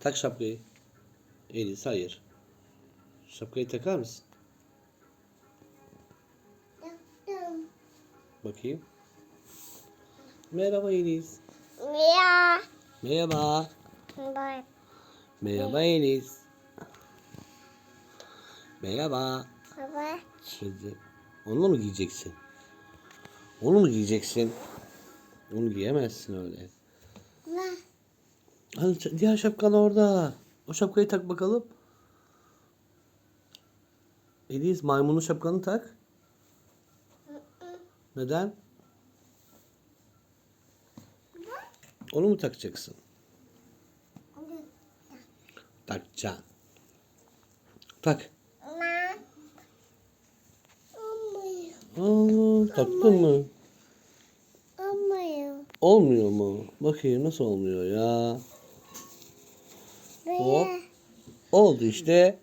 Tak şapkayı. Eliz hayır. Şapkayı takar mısın? Taktım. Bakayım. Merhaba Eliz. Ya. Merhaba. Bak. Merhaba Eliz. Merhaba. Baba. Şimdi onu mu giyeceksin? Onu mu giyeceksin? Onu giyemezsin öyle. Ne? Ç- diğer şapkan orada. O şapkayı tak bakalım. Eliz maymunun şapkanı tak. Neden? Onu mu takacaksın? Takacaksın. Tak. Aa, taktın mı? Olmuyor. Olmuyor mu? Bakayım nasıl olmuyor ya. Hop. Oldu işte.